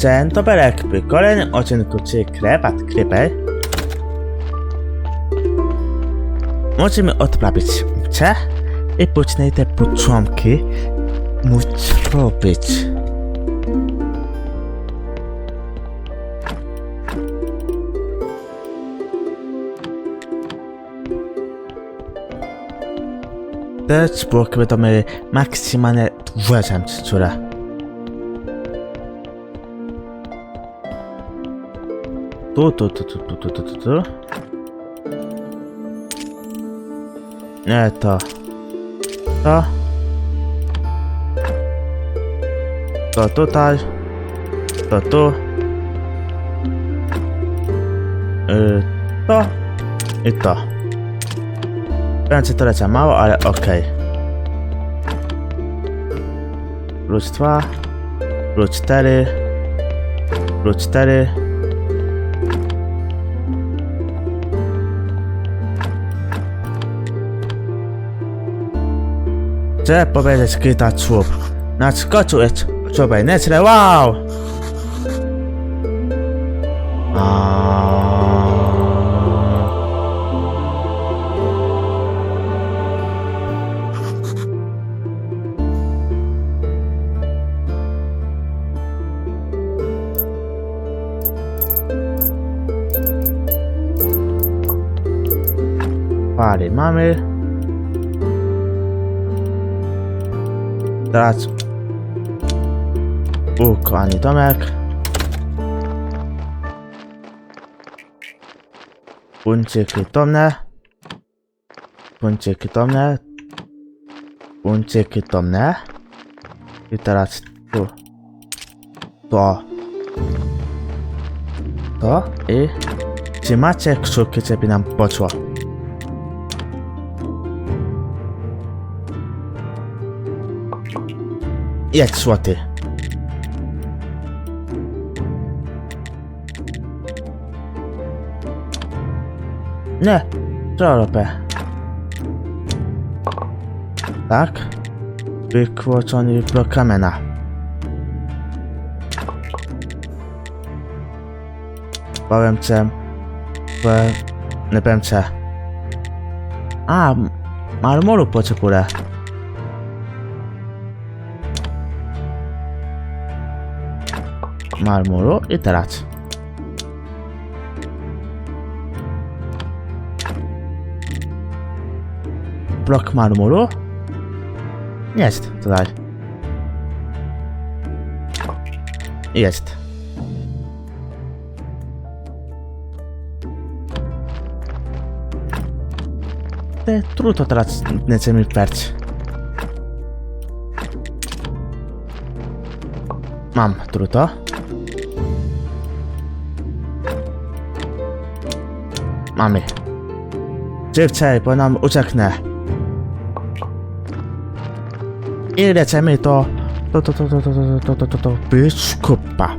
Dzień dobry, w kolejnym odcinku czy Krepat Creeper Musimy odprawić mcze i później te początki móc robić. Też mieli maksymalnie dwie temperaturę. Tu, tu, tu, tu, tu, tu, tu, tu, tu. Nie, to. To. To tutaj. To tu. Y, to. I to. Więcej to leci mało, ale okej. Plus dwa. Plus cztery. Plus cztery. Chcę powiedzieć kilka słów. Nadskoczył jest sobie wow! Mamy. Teraz... U, kochani Tomek. Bądźcie krytomne. Bądźcie krytomne. Bądźcie krytomne. I teraz tu. To. To i... Czy macie krzuki, żeby nam? Jak słaty. Nie, prolopę. Tak. Wykłoczony blok kamena. Bałemcem. Bałem... Nie A, marmuru poczekuję. Marmuru i teraz. Blok marmuru? Jest tutaj. Jest. Te trudno teraz mi perć. Mam truto. Mamy. Szybciej, bo nam ucieknę. I lecimy to... To, to, to, to, to, to, to, to, to, to, biskupa.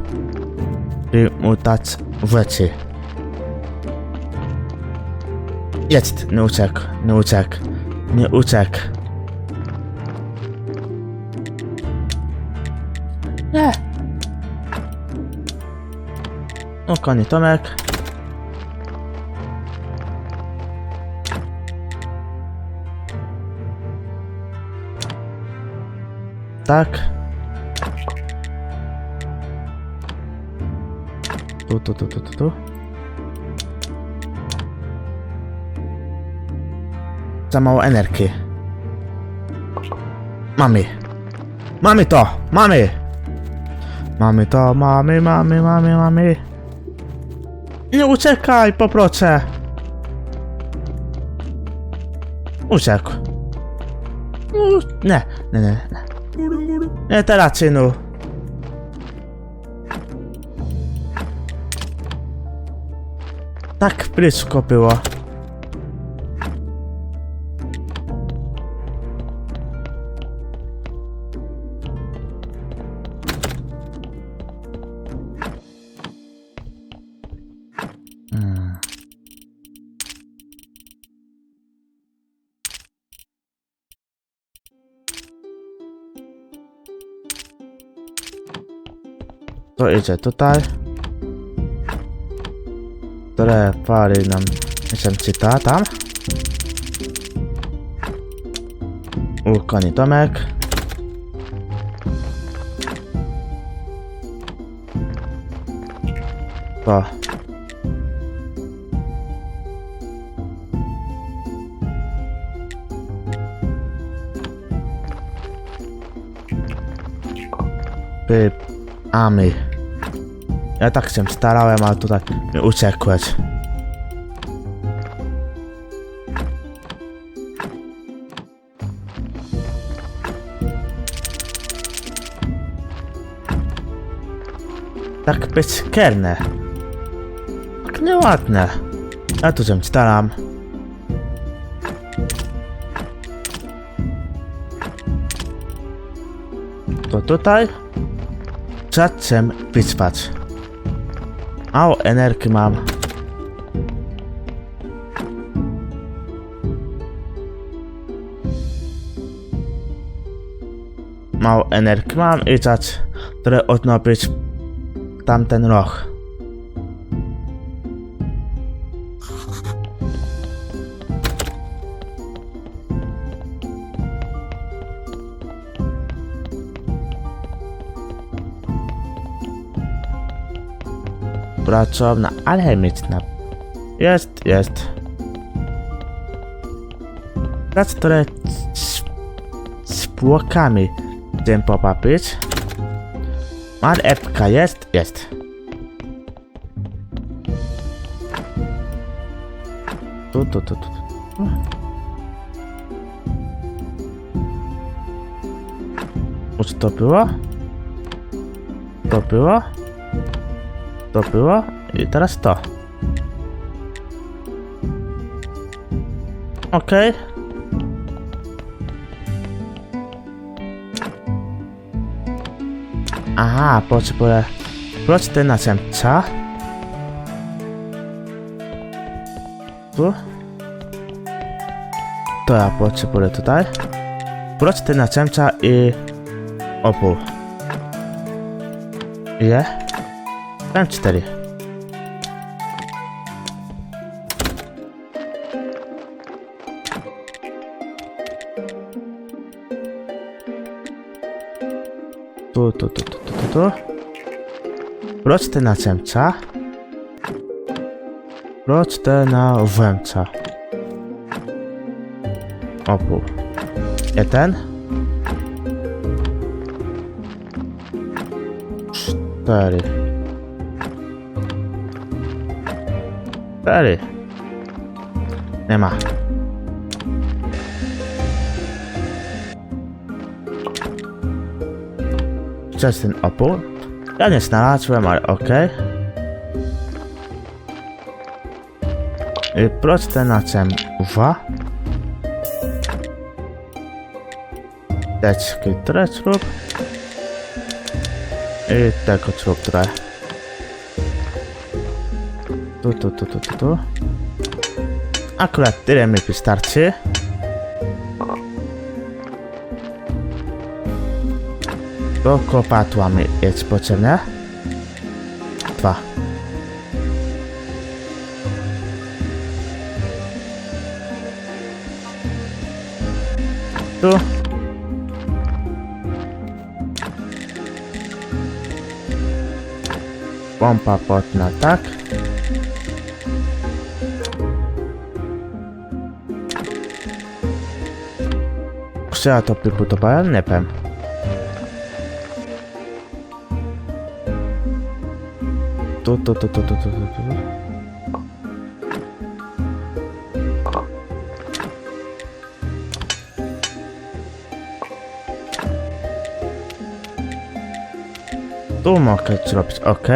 I mu dać rzeczy. Jest, nie uciekł, nie uciekł, nie uciekł. Nie. No koniec Tomek. Tak. Tu, tu, tu, tu, tu, tu. Za mało energii. Mamy. Mamy to! Mamy! Mamy to, mamy, mamy, mamy, mamy. Nie uciekaj, poproszę. Uciekł. Nie, nie, nie, nie. Nie teraz, synu. Tak blisko było. To idzie tutaj. Które pary nam się czyta tam. U koni domek. To. By... A my. Ja tak się starałem, ale tutaj uciekłeś. Tak być kierne. Tak nieładne. Ja tu się staram. To tutaj zaczem wyspać. Málo enerky mám. Málo enerky mám i tak, ktoré tamten roh. Rok. Pracowna alchemiczna. Jest, jest. Praca, które z, z płokami chcę popapić. Marewka jest, jest. Tu, tu, tu, tu. Już to było? To było? To było? I teraz to. Okej. Aha, potrzebuję... Prosty następca. Tu. To ja potrzebuję tutaj. Prosty następca i... Opół. Ile? Mam cztery. Tu, tu, tu, tu, tu, tu, tu. Prosty następca. Prosty na węca. Opół. Jeden. Cztery. Cztery. Nie ma. Just ten opór. Ja nie znalazłem, ale okej. I proste na dwa. Teczki które zrób. I tego zrób trochę. Tu, tu, tu, tu, tu, tu. Akurat tyle mi wystarczy. Do kopatła mi jest potrzebne. Dwa. Tu. Pompa potna, tak? Ja to wybudowałem? Nie wiem. Tu, tu, tu, tu, tu, tu, tu, tu. Tu mogę zrobić, ok.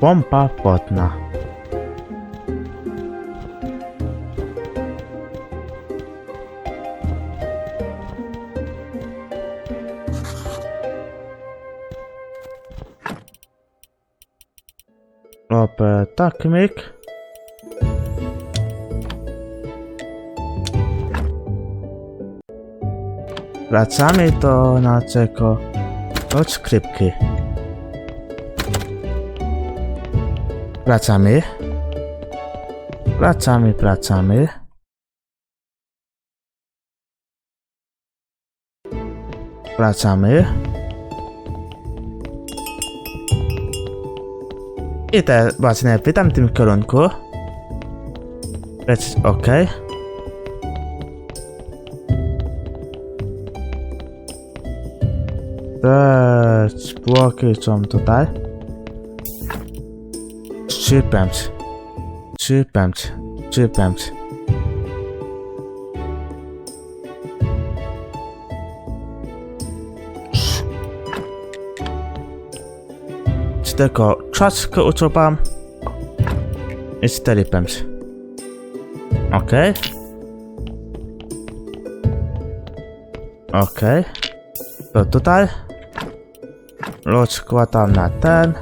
Pompa wodna. Tak, myk. Wracamy do naszego od skrypki. Wracamy. Wracamy, wracamy. Wracamy. I te właśnie w tamtym kierunku. Lecieć ok. Te zwłoki są tutaj. Szczypęć. Szczypęć. Szczypęć. Tylko czaszkę uczupam? I cztery pęć. Okej. Okej. To tutaj. Rozkładam na ten.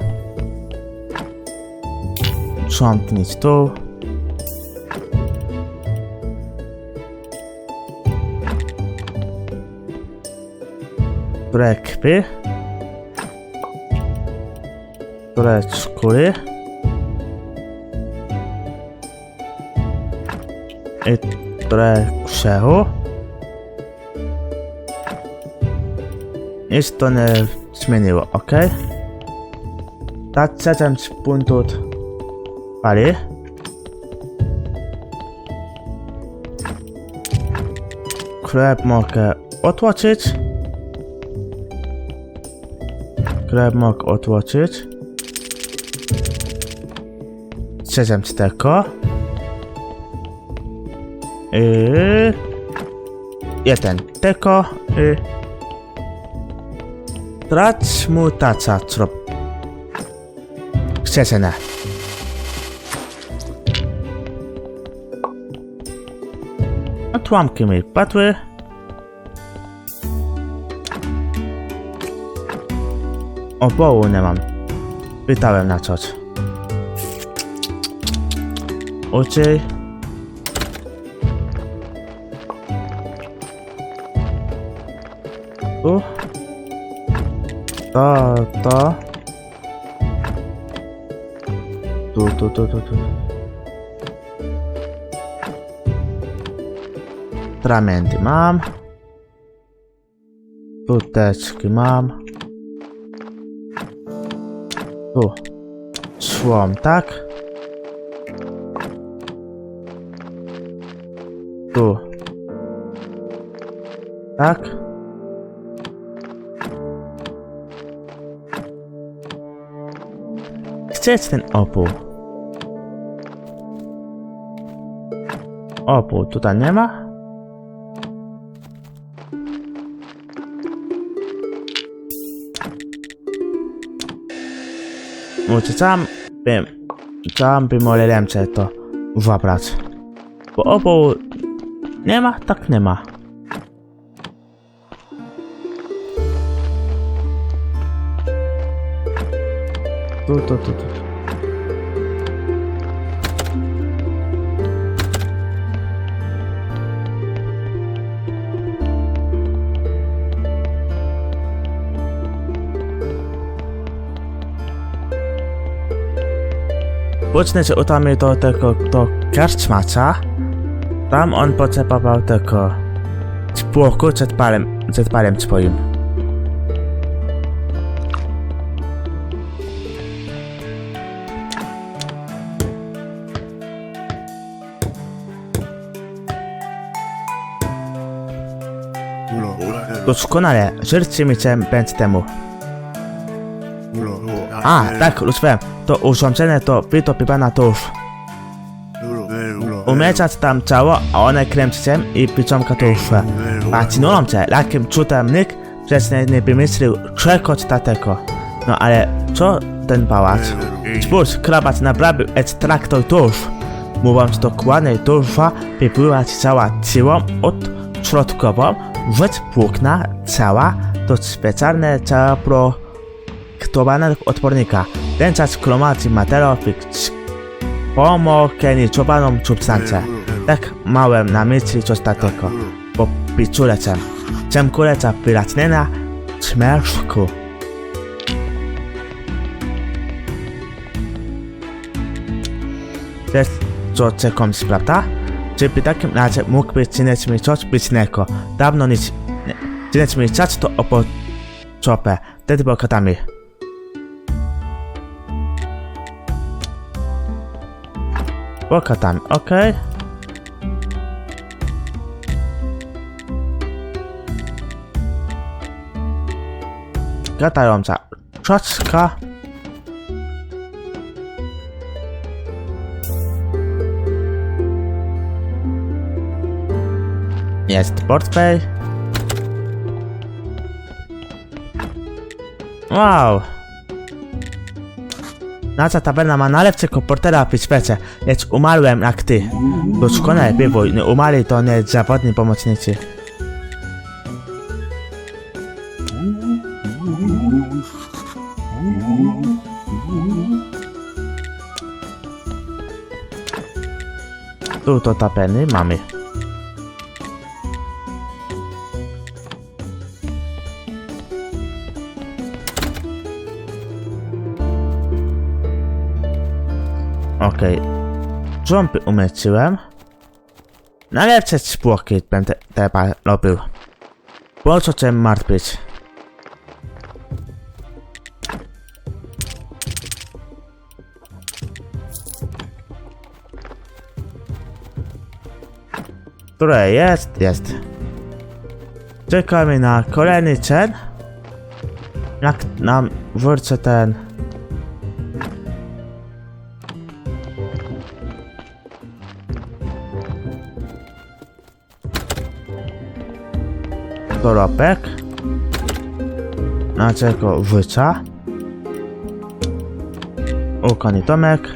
Sprzątnąć tu. Brekwy. Breczkury. I brekrzechu. Nic to nie zmieniło, ok? Tak, 7 punktów pali. Chleb mogę otłoczyć. Chleb mogę otłoczyć. 7 tego. I... Jeden tego. I... Trać mutacja trop. Chcecie ne. Odłamki mi padły. Obołu nie mam. Pytałem na coś. Oczy. Tu. To, to. Tu, tu, tu, tu, tu. Tramenty mam. Tuteczki mam. Tu. Szłom, tak? Tu. Tak? Jest ten opół? Opół tutaj nie ma? Muszę sam bym, sam bym ręce to zabrać. Bo opół nie ma, tak nie ma. Tu, tu, tu, tu. Pocznę się utamy do tego, do karczmacza. Tam on potrzebował tego spłoku przed palem, przed palem swoim. Doskonale, życzcie mi się będzie temu. A, tak, już wiem. To urządzenie to wytopywana tusz. Umieszczać tam ciało, a one kręciem i piczonka tusze. A ci cię, jakim cudem nikt wcześniej nie wymyślił czegoś takiego. No ale co ten pałac? Spójrz, krabat naprawdę ekstraktor tusz. Mówiąc dokładnie, tusza wypływać cała siłą od środkową, rzecz płukna cała to specjalne ciało projektowane odpornika. Ten czas gromadzi materiał w pomokenicowaną substancję. Tak małem na myśli coś takiego, bo piczulecem. czem kuleca piratnena śmieszku. To jest co czekomś, prawda? Czy by takim razie mógłby czynić mi coś pysznego? Dawno nic czynić mi coś to opo czopę, wtedy bokatami. Bokatami, okej. Gatająca czoczka. Jest portfel. Wow. Nasza tawerna ma najlepszego portera w świecie, lecz umarłem jak ty. Doskonale bywuj, nie umarli to nie zawodni pomocnicy. Tu to tapeny mamy. Ząby umyciłem. Najlepsze spłoki będę teraz robił. Po co cię martwić? Które jest? Jest. Czekamy na kolejny cen. Jak nam wrócę ten... dorobek. Na czego wyca. Ukoni Tomek.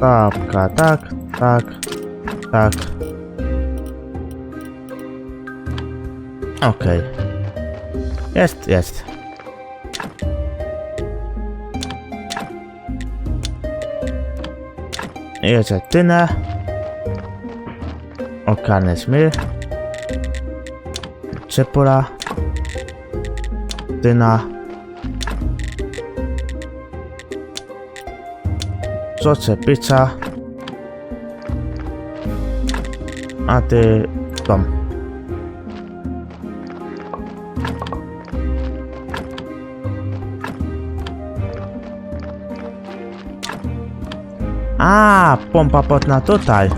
Babka, tak, tak, tak. Okej. Jest, jest. Jedzie tynę. Okarny smyr. Czepura. Tyna. Co czepica. A ty dom. Pompa potna tutaj.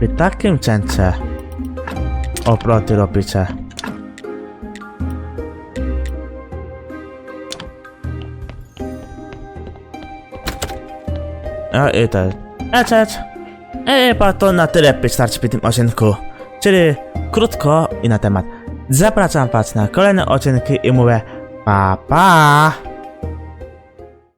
Przy takim cence obroty robicie. A i to. Ecz, E, chyba to na tyle wystarczy w tym odcinku. Czyli krótko i na temat. Zapraszam was na kolejne odcinki i mówię pa pa!